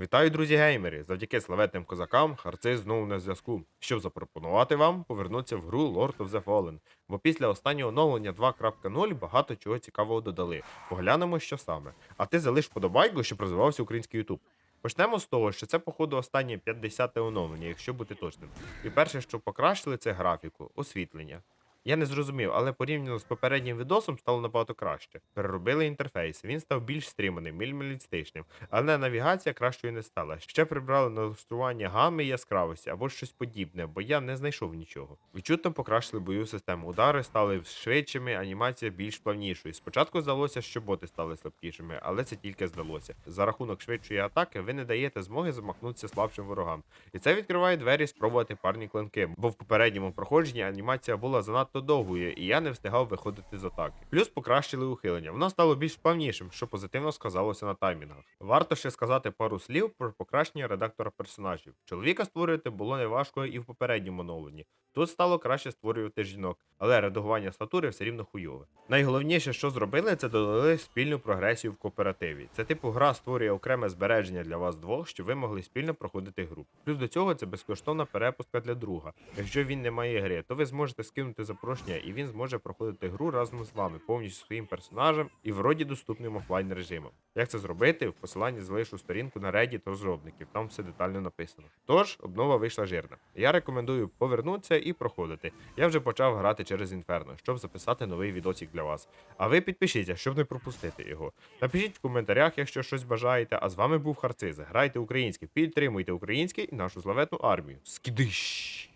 Вітаю, друзі геймери! Завдяки славетним козакам Харци знову на зв'язку, щоб запропонувати вам повернутися в гру Lord of the Fallen. Бо після останнього оновлення 2.0 багато чого цікавого додали. Поглянемо, що саме. А ти залиш подобайку, щоб розвивався український YouTube. Почнемо з того, що це, походу, останнє 50-те оновлення, якщо бути точним. І перше, що покращили, це графіку, освітлення. Я не зрозумів, але порівняно з попереднім відосом стало набагато краще. Переробили інтерфейс, він став більш стриманим, мінімалістичним, але навігація кращою не стала. Ще прибрали налаштування гами і яскравості або щось подібне, бо я не знайшов нічого. Відчутно покращили бою систему. Удари стали швидшими, анімація більш плавнішою. Спочатку здалося, що боти стали слабкішими, але це тільки здалося. За рахунок швидшої атаки ви не даєте змоги замахнутися слабшим ворогам. І це відкриває двері спробувати парні клинки, бо в попередньому проходженні анімація була занадто довгою, і я не встигав виходити з атаки. Плюс покращили ухилення. Воно стало більш плавнішим, що позитивно сказалося на таймінгах. Варто ще сказати пару слів про покращення редактора персонажів. Чоловіка створювати було неважко і в попередньому оновленні. Тут стало краще створювати жінок, але редагування статури все рівно хуйове. Найголовніше, що зробили, це додали спільну прогресію в кооперативі. Це типу гра створює окреме збереження для вас двох, щоб ви могли спільно проходити гру. Плюс до цього це безкоштовна перепустка для друга. Якщо він не має гри, то ви зможете скинути запрошення, і він зможе проходити гру разом з вами, повністю своїм персонажем і вроді доступним офлайн режимом. Як це зробити? В посиланні залишу сторінку на Reddit розробників, там все детально написано. Тож, обнова вийшла жирна. Я рекомендую повернутися і проходити. Я вже почав грати через Інферно, щоб записати новий відосик для вас. А ви підпишіться, щоб не пропустити його. Напишіть в коментарях, якщо щось бажаєте. А з вами був Харциз. Грайте українське, підтримуйте українське і нашу славетну армію. Скидиш!